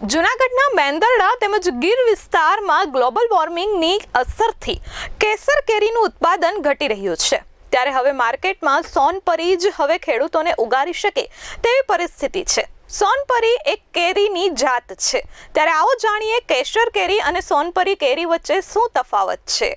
જૂનાગઢના મેંદરડા તેમજ ગીર વિસ્તારમાં ગ્લોબલ વોર્મિંગની અસરથી કેસર કેરીનું ઉત્પાદન ઘટી રહ્યું છે. ત્યારે હવે માર્કેટમાં સોનપરી જ હવે ખેડૂતોને ઉગારી શકે તેવી પરિસ્થિતિ છે. સોનપરી એક કેરીની જાત છે. ત્યારે આવો જાણીએ કેસર કેરી અને સોનપરી કેરી વચ્ચે શું તફાવત છે?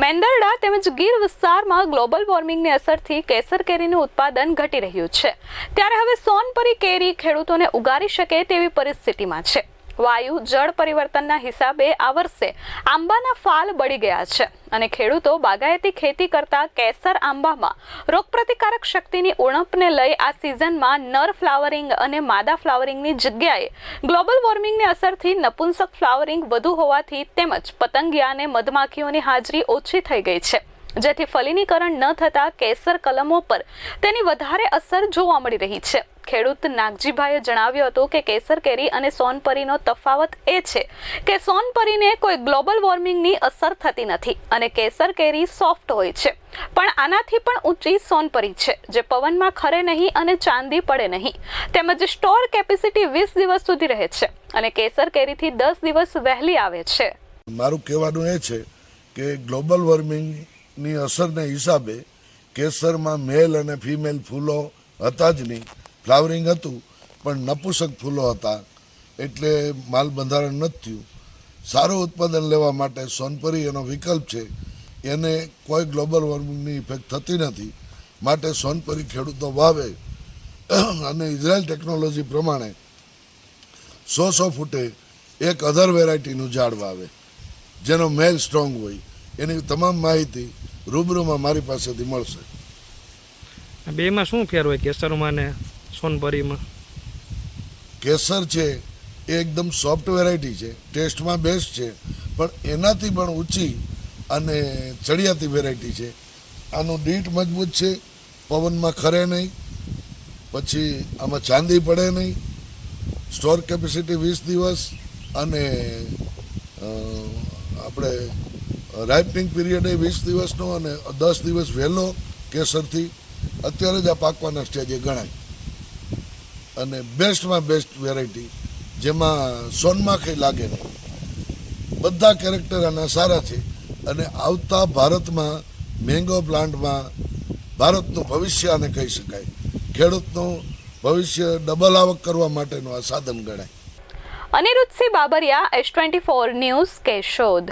મેંદરડા તેમજ ગીર વિસ્તારમાં ગ્લોબલ વોર્મિંગની અસરથી કેસર કેરીનું ઉત્પાદન ઘટી રહ્યું છે. ત્યારે હવે સોનપરી કેરી ખેડૂતોને ઉગારી શકે તેવી પરિસ્થિતિમાં છે. વાયુ જળ પરિવર્તનના હિસાબે આ વર્ષે આંબાના ફાલ બળી ગયા છે. અને ખેડૂતો બાગાયતી ખેતી કરતા કેસર આંબામાં રોગપ્રતિકારક શક્તિની ઉણપને લઈ આ સિઝનમાં નર ફ્લાવરિંગ અને માદા ફ્લાવરિંગની જગ્યાએ ગ્લોબલ વોર્મિંગની અસરથી નપુંસક ફ્લાવરિંગ વધુ હોવાથી તેમજ પતંગિયા અને મધમાખીઓની હાજરી ઓછી થઈ ગઈ છે. જેથી ફલિનીકરણ ન થતા કેસર કલમો પર તેની વધારે અસર જોવા મળી રહી છે. ખેડૂત નાગજીભાઈએ જણાવ્યું હતું કે કેસર કેરી અને સોનપરીનો તફાવત એ છે કે સોનપરીને કોઈ ગ્લોબલ વોર્મિંગની અસર થતી નથી અને કેસર કેરી સોફ્ટ હોય છે. પણ આનાથી પણ ઊંચી સોનપરી છે, જે પવનમાં ખરે નહીં અને ચાંદી પડે નહીં. તેમજ સ્ટોર કેપેસિટી વીસ દિવસ સુધી રહે છે અને કેસર કેરીથી દસ દિવસ વહેલી આવે છે. મારું કહેવાનું એ છે કે ગ્લોબલ વોર્મિંગની અસરને હિસાબે કેસરમાં મેલ અને ફિમેલ ફૂલો હતા જ નહીં. ફ્લાવરિંગ હતું, પણ નપુસક ફૂલો હતા, એટલે માલ બંધારણ નથી થયું. સારું ઉત્પાદન લેવા માટે સોનપરી એનો વિકલ્પ છે. એને કોઈ ગ્લોબલ વોર્મિંગની ઇફેક્ટ થતી નથી. માટે સોનપરી ખેડૂતો વાવે. અને ઇઝરાયલ ટેકનોલોજી પ્રમાણે સો સો ફૂટે એક અધર વેરાયટીનું ઝાડ વાવે. જેનો મેલ સ્ટ્રોંગ હોય. એની તમામ માહિતી રૂબરૂમાં મારી પાસેથી મળશે. બેમાં શું ફેર હોય કેસરમાં સોનપરીમાં કેસર છે, એ એકદમ સોફ્ટ વેરાયટી છે, ટેસ્ટમાં બેસ્ટ છે, પણ એનાથી પણ ઊંચી અને ચડિયાતી વેરાયટી છે. આનું ડીટ મજબૂત છે, પવનમાં ખરે નહીં, પછી આમાં ચાંદી પડે નહીં સ્ટોર કેપેસિટી વીસ દિવસ અને આપણે રાઇપનિંગ પીરિયડ એ વીસ દિવસનો અને દસ દિવસ વહેલો કેસરથી, અત્યારે જ આ પાકવાના સ્ટેજે ગણાય. અને બેસ્ટમાં બેસ્ટ વેરાયટી, જેમાં સોનમાખી લાગે નહીં. બધા કેરેક્ટર આના સારા છે અને આવતા ભારતમાં મેંગો પ્લાન્ટમાં ભારતનું ભવિષ્ય આને કહી શકાય. ખેડૂતનું ભવિષ્ય ડબલ આવક કરવા માટેનું આ સાધન ગણાય. Anirudhsinh Babariya S twenty four news Keshod.